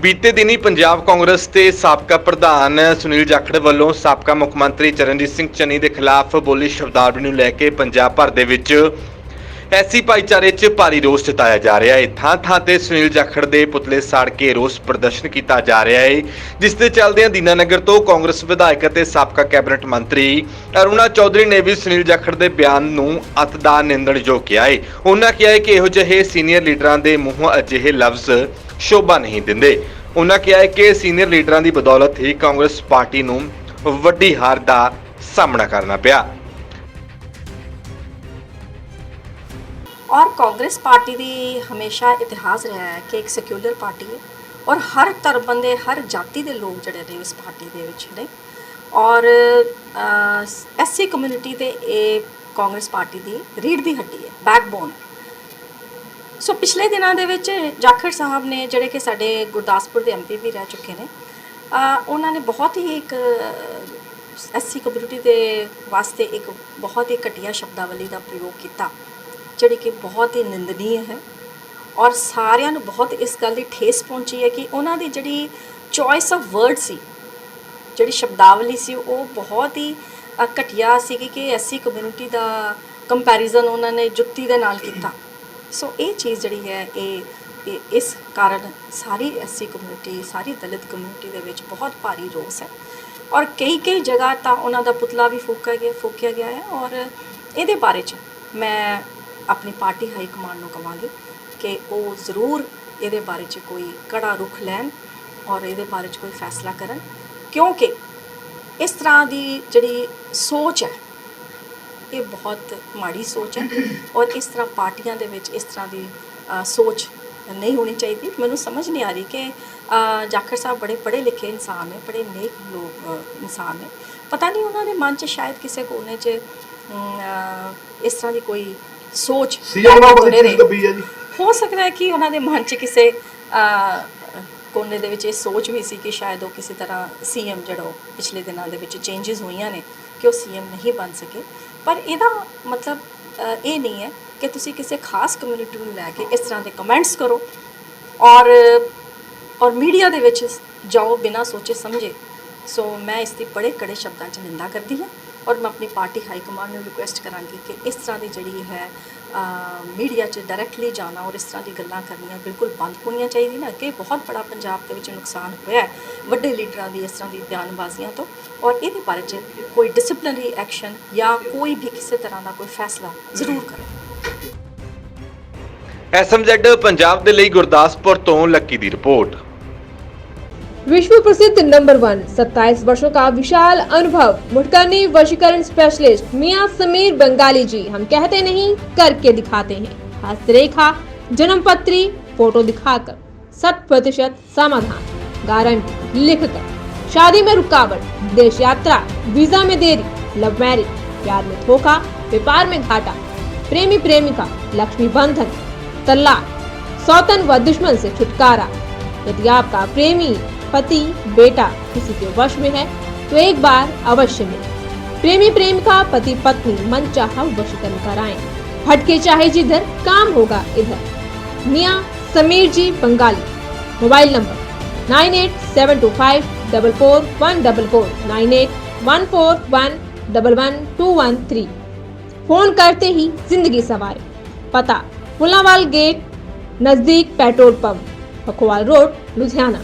ਬੀਤੇ ਦਿਨੀ ਪੰਜਾਬ ਕਾਂਗਰਸ ਦੇ ਸਾਬਕਾ ਪ੍ਰਧਾਨ ਸੁਨੀਲ ਜਾਖੜ ਵੱਲੋਂ ਸਾਬਕਾ ਮੁੱਖ ਮੰਤਰੀ ਚਰਨਜੀਤ ਸਿੰਘ ਚੰਨੀ ਦੇ ਖਿਲਾਫ ਬੋਲੀ ਸ਼ਬਦਾਵਲੀ ਨੂੰ ਲੈ ਕੇ ਪੰਜਾਬ ਭਰ ਦੇ ਵਿੱਚ ਐਸੀ ਭਾਈਚਾਰੇ 'ਚ ਭਾਰੀ ਰੋਸ ਜਤਾਇਆ ਜਾ ਰਿਹਾ ਹੈ। ਥਾਂ ਥਾਂ ਤੇ ਸੁਨੀਲ ਜਾਖੜ ਦੇ ਪੁਤਲੇ ਸਾੜ ਕੇ ਰੋਸ ਪ੍ਰਦਰਸ਼ਨ ਕੀਤਾ ਜਾ ਰਿਹਾ ਹੈ, ਜਿਸ ਦੇ ਚੱਲਦਿਆਂ ਦੀਨਾਨਗਰ ਤੋਂ ਕਾਂਗਰਸ ਵਿਧਾਇਕ ਅਤੇ ਸਾਬਕਾ ਕੈਬਨਿਟ ਮੰਤਰੀ ਅਰੁਣਾ ਚੌਧਰੀ ਨੇ ਵੀ ਸੁਨੀਲ ਜਾਖੜ ਦੇ ਬਿਆਨ ਨੂੰ ਅਤ ਦਾ ਨਿੰਦਣਯੋਗ ਕਿਹਾ ਹੈ। ਉਹਨਾਂ ਕਿਹਾ ਹੈ ਕਿ ਇਹੋ ਜਿਹੇ ਸੀਨੀਅਰ ਲੀਡਰਾਂ ਦੇ ਮੂੰਹੋਂ ਅਜਿਹੇ ਲਫ਼ਜ਼ ਸ਼ੋਭਾ ਨਹੀਂ ਦਿੰਦੇ। ਉਹਨਾਂ ਕਿਹਾ ਹੈ ਕਿ ਸੀਨੀਅਰ ਲੀਡਰਾਂ ਦੀ ਬਦੌਲਤ ਹੀ ਕਾਂਗਰਸ ਪਾਰਟੀ ਨੂੰ ਵੱਡੀ ਹਾਰ ਦਾ ਸਾਹਮਣਾ ਕਰਨਾ ਪਿਆ। ਔਰ ਕਾਂਗਰਸ ਪਾਰਟੀ ਦੀ ਹਮੇਸ਼ਾ ਇਤਿਹਾਸ ਰਿਹਾ ਹੈ ਕਿ ਇੱਕ ਸੈਕੂਲਰ ਪਾਰਟੀ ਹੈ ਔਰ ਹਰ ਧਰਮ ਦੇ, ਹਰ ਜਾਤੀ ਦੇ ਲੋਕ ਜਿਹੜੇ ਨੇ ਇਸ ਪਾਰਟੀ ਦੇ ਵਿੱਚ ਨੇ। ਔਰ ਐਸਸੀ ਕਮਿਊਨਿਟੀ ਤੇ ਇਹ ਕਾਂਗਰਸ ਪਾਰਟੀ ਦੀ ਰੀੜ ਦੀ ਹੱਡੀ ਹੈ ਬੈਕਬੋਨ ਹੈ। ਸੋ ਪਿਛਲੇ ਦਿਨਾਂ ਦੇ ਵਿੱਚ ਜਾਖੜ ਸਾਹਿਬ ਨੇ ਜਿਹੜੇ ਕਿ ਸਾਡੇ ਗੁਰਦਾਸਪੁਰ ਦੇ ਐਮਪੀ ਵੀ ਰਹਿ ਚੁੱਕੇ ਨੇ ਉਹਨਾਂ ਨੇ ਬਹੁਤ ਹੀ ਇੱਕ ਐਸਸੀ ਕਮਿਊਨਿਟੀ ਦੇ ਵਾਸਤੇ ਇੱਕ ਬਹੁਤ ਹੀ ਘਟੀਆ ਸ਼ਬਦਾਵਲੀ ਦਾ ਪ੍ਰਯੋਗ ਕੀਤਾ, ਜਿਹੜੀ ਕਿ ਬਹੁਤ ਹੀ ਨਿੰਦਨੀय ਹੈ ਔਰ ਸਾਰਿਆਂ ਨੂੰ ਬਹੁਤ ਇਸ ਗੱਲ ਦੀ ਠੇਸ ਪਹੁੰਚੀ ਹੈ ਕਿ ਉਹਨਾਂ ਦੀ ਜਿਹੜੀ ਚੋਇਸ ਆਫ ਵਰਡ ਸੀ, ਜਿਹੜੀ ਸ਼ਬਦਾਵਲੀ ਸੀ, ਉਹ ਬਹੁਤ ਹੀ ਘਟੀਆ ਸੀ ਕਿ ਐਸਸੀ ਕਮਿਊਨਿਟੀ ਦਾ ਕੰਪੈਰੀਜ਼ਨ ਉਹਨਾਂ ਨੇ ਜੁੱਤੀ ਦੇ ਨਾਲ ਕੀਤਾ। ਸੋ ਇਹ ਚੀਜ਼ ਜਿਹੜੀ ਹੈ ਇਹ ਇਸ ਕਾਰਨ ਸਾਰੀ ਐਸਸੀ ਕਮਿਊਨਿਟੀ ਸਾਰੀ ਦਲਿਤ ਕਮਿਊਨਿਟੀ ਦੇ ਵਿੱਚ ਬਹੁਤ ਭਾਰੀ ਰੋਸ ਹੈ। ਔਰ ਕਈ ਕਈ ਜਗ੍ਹਾ ਤਾਂ ਉਹਨਾਂ ਦਾ ਪੁਤਲਾ ਵੀ ਫੂਕਿਆ ਗਿਆ ਫੂਕਿਆ ਗਿਆ ਹੈ ਔਰ ਇਹਦੇ ਬਾਰੇ ਚ ਮੈਂ ਆਪਣੀ ਪਾਰਟੀ ਹਾਈ ਕਮਾਂਡ ਨੂੰ ਕਵਾਂਗੀ ਕਿ ਉਹ ਜ਼ਰੂਰ ਇਹਦੇ ਬਾਰੇ ਚ ਕੋਈ ਕੜਾ ਰੁਖ ਲੈਣ ਔਰ ਇਹਦੇ ਬਾਰੇ ਚ ਕੋਈ ਫੈਸਲਾ ਕਰਨ। ਕਿਉਂਕਿ ਇਸ ਤਰ੍ਹਾਂ ਦੀ ਜਿਹੜੀ ਸੋਚ ਹੈ ਇਹ ਬਹੁਤ ਮਾੜੀ ਸੋਚ ਹੈ ਔਰ ਇਸ ਤਰ੍ਹਾਂ ਪਾਰਟੀਆਂ ਦੇ ਵਿੱਚ ਇਸ ਤਰ੍ਹਾਂ ਦੀ ਸੋਚ ਨਹੀਂ ਹੋਣੀ ਚਾਹੀਦੀ। ਮੈਨੂੰ ਸਮਝ ਨਹੀਂ ਆ ਰਹੀ ਕਿ ਅ, ਜਾਖੜ ਸਾਹਿਬ ਬੜੇ ਪੜ੍ਹੇ ਲਿਖੇ ਇਨਸਾਨ ਨੇ ਬੜੇ ਨੇਕ ਲੋਕ ਇਨਸਾਨ ਨੇ। ਪਤਾ ਨਹੀਂ ਉਹਨਾਂ ਦੇ ਮਨ 'ਚ ਸ਼ਾਇਦ ਕਿਸੇ ਕੋਨੇ 'ਚ ਇਸ ਤਰ੍ਹਾਂ ਦੀ ਕੋਈ ਸੋਚ ਹੈ ਸਕਦਾ ਹੈ ਕਿ ਉਹਨਾਂ ਦੇ ਮਨ 'ਚ ਕਿਸੇ ਕੋਨੇ ਦੇ ਵਿੱਚ ਇਹ ਸੋਚ ਵੀ ਸੀ ਕਿ ਸ਼ਾਇਦ ਉਹ ਕਿਸੇ ਤਰ੍ਹਾਂ ਸੀਐਮ ਜਿਹੜਾ ਉਹ ਪਿਛਲੇ ਦਿਨਾਂ ਦੇ ਵਿੱਚ ਚੇਂਜਸ ਹੋਈਆਂ ਨੇ ਕਿ ਉਹ ਸੀਐਮ ਨਹੀਂ ਬਣ ਸਕੇ। ਪਰ ਇਹਦਾ ਮਤਲਬ ਇਹ ਨਹੀਂ ਹੈ ਕਿ ਤੁਸੀਂ ਕਿਸੇ ਖਾਸ ਕਮਿਊਨਿਟੀ ਨੂੰ ਲੈ ਕੇ ਇਸ ਤਰ੍ਹਾਂ ਦੇ ਕਮੈਂਟਸ ਕਰੋ ਔਰ ਔਰ ਮੀਡੀਆ ਦੇ ਵਿੱਚ ਜਾਓ ਬਿਨਾਂ ਸੋਚੇ ਸਮਝੇ। ਸੋ ਮੈਂ ਇਸ ਦੀ ਬੜੇ ਕੜੇ ਸ਼ਬਦਾਂ 'ਚ ਨਿੰਦਾ ਕਰਦੀ ਹਾਂ ਔਰ ਮੈਂ ਆਪਣੀ ਪਾਰਟੀ ਹਾਈ ਕਮਾਂਡ ਨੂੰ ਰਿਕੁਐਸਟ ਕਰਾਂਗੀ ਕਿ ਇਸ ਤਰ੍ਹਾਂ ਦੀ ਜਿਹੜੀ ਹੈ ਮੀਡੀਆ 'ਚ ਡਾਇਰੈਕਟਲੀ ਜਾਣਾ ਔਰ ਇਸ ਤਰ੍ਹਾਂ ਦੀ ਗੱਲਾਂ ਕਰਨੀਆਂ ਬਿਲਕੁਲ ਬੰਦ ਹੋਣੀਆਂ ਚਾਹੀਦੀਆਂ ਨਾ। ਅੱਗੇ ਬਹੁਤ ਬੜਾ ਪੰਜਾਬ ਦੇ ਵਿੱਚ ਨੁਕਸਾਨ ਹੋਇਆ ਹੈ, ਵੱਡੇ ਲੀਡਰਾਂ ਦੀ ਇਸ ਤਰ੍ਹਾਂ ਦੀ ਬਿਆਨਬਾਜ਼ੀਆਂ ਤੋਂ ਔਰ ਇਹਦੇ ਬਾਰੇ 'ਚ ਕੋਈ ਡਿਸਪਲਿਨਰੀ ਐਕਸ਼ਨ ਜਾਂ ਕੋਈ ਵੀ ਕਿਸੇ ਤਰ੍ਹਾਂ ਦਾ ਕੋਈ ਫੈਸਲਾ ਜ਼ਰੂਰ ਕਰੇ। ਐਸਐਮਜ਼ੈਡ ਪੰਜਾਬ ਦੇ ਲਈ ਗੁਰਦਾਸਪੁਰ ਤੋਂ ਲੱਕੀ ਦੀ ਰਿਪੋਰਟ। विश्व प्रसिद्ध नंबर वन 27 वर्षों का विशाल अनुभव मुठकरनी वशीकरण स्पेशलिस्ट मियाँ समीर बंगाली जी, हम कहते नहीं, करके दिखाते हैं। हस्तरेखा जन्म पत्री फ़ोटो दिखाकर, शत प्रतिशत समाधान, गारंटी, लिखकर। शादी में रुकावट, देश यात्रा, वीज़ा में देरी लव मैरिज प्यार में धोखा, व्यापार में घाटा, प्रेमी प्रेमिका, लक्ष्मी बंधन तलाक सौतन व दुश्मन से छुटकारा, यदि आपका प्रेमी पति, बेटा किसी के वश में है तो एक बार अवश्य मिले। प्रेमी प्रेमिका, पति पत्नी मन चाह वशीकरण कराएँ। भटके चाहे जिधर, काम होगा इधर। मियाँ Sameer ji Bangali. Mobile number nine eight seven two five double four one double four, nine eight one four one double one two one three. Phone करते ही ज़िंदगी सवारे। पता, पुलावाल गेट, नज़दीक petrol pump, Pakhowal road, Ludhiana.